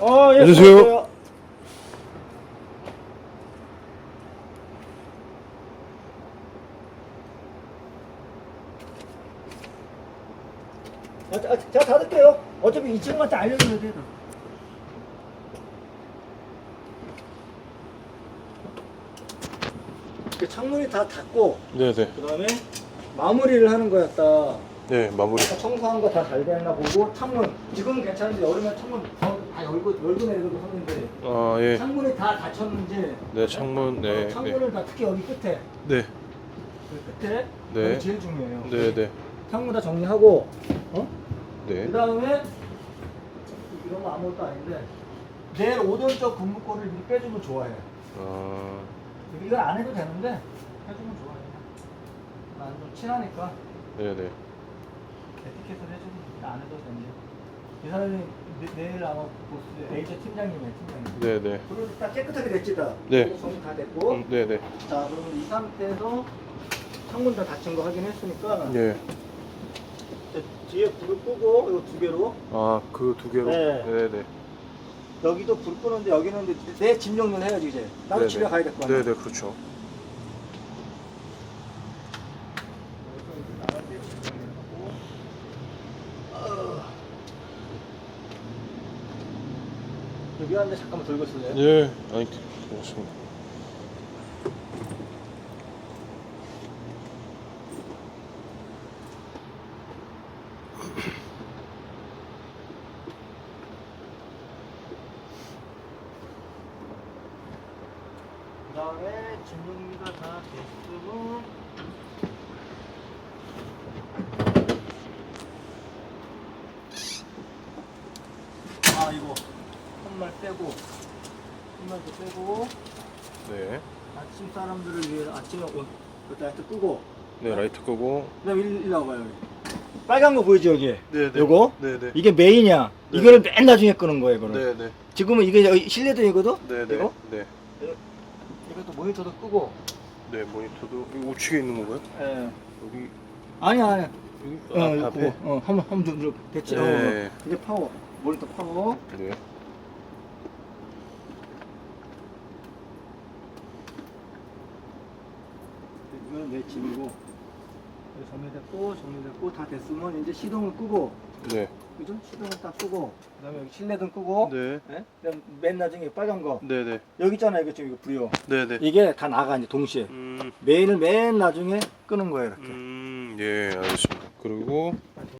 어, 예, 안녕하세요. 수고하세요. 아, 아, 제가 닫을게요. 어차피 이 친구한테 알려줘야 돼요. 그 창문이 다 닫고 네네. 그다음에 마무리를 하는 거였다. 네, 마무리. 청소한 거 다 잘 됐나 보고 창문 지금은 괜찮은데 여름에 창문 다, 다 열고 열고 내리고 하는데 아, 예. 창문이 다 닫혔는지 네, 창문, 네, 어, 창문을 다 특히 여기 끝에 네. 그 끝에 네. 제일 중요해요. 네, 네. 창문 다 정리하고 어? 네. 그 다음에 이런 거 아무것도 아닌데 내일 오른쪽 금목걸이를 이렇게 빼주면 좋아해요. 아, 이건 안 해도 되는데 해주면 좋아해요. 난좀 친하니까 네, 네. 에티켓을 해주면 안 해도 되는데 이 사람이 내, 내일 아마 보스 레이저 팀장님이에요 팀장님. 네, 네. 그리고 다 깨끗하게 됐지 다. 네. 정리 다 됐고. 음, 네, 네. 자 그러면 이 상태에서 창문 다 닫힌 거 확인했으니까 예. 이제 뒤에 불을 끄고 이거 두 개로 아, 그 두 개로? 네. 네, 네. 여기도 불 끄는데 여기는 이제 내짐 정리를 해야지 이제 나도 네, 집에 네. 가야 될 거 아니야. 네, 네, 그렇죠. 미안한데 잠깐만 들고 있을래요? 예. 아니, 고맙습니다. 그 다음에 짐 정리가 다 됐으면 아 이거 한말 빼고 한말도 빼고 네. 아침 사람들을 위해 아침에 옷 그때 하여튼 끄고 네, 라이트 끄고. 그다음 일 일로 와봐요 여기 빨간 거 보이죠 여기 네, 네. 요거 네, 네. 이게 메인이야 네. 이거는 맨 나중에 끄는 거야 이거는 네, 네. 지금은 이게 실내등이거든 네, 네. 이거 네. 이것도 모니터도 끄고 네, 모니터도 이거 우측에 있는 건가요? 예 여기 아니야 아니야 여기 어, 앞, 이거 앞에. 어, 한번 한번 좀 좀, 됐지. 네. 어, 이게 파워. 모니터 파워. 네. 이거는 내 짐이고. 여기 정리됐고 정리됐고 다 됐으면 이제 시동을 끄고, 네. 그죠? 시동을 딱 끄고, 그다음에 여기 실내등 끄고. 네. 예? 그다음 맨 나중에 빨간 거. 네, 네. 여기 있잖아 이거 지금 이거 불이요. 네, 네. 이게 다 나가 이제 동시에. 음. 메인을 맨 나중에 끄는 거예요 이렇게. 음, 예, 알겠습니다. 그리고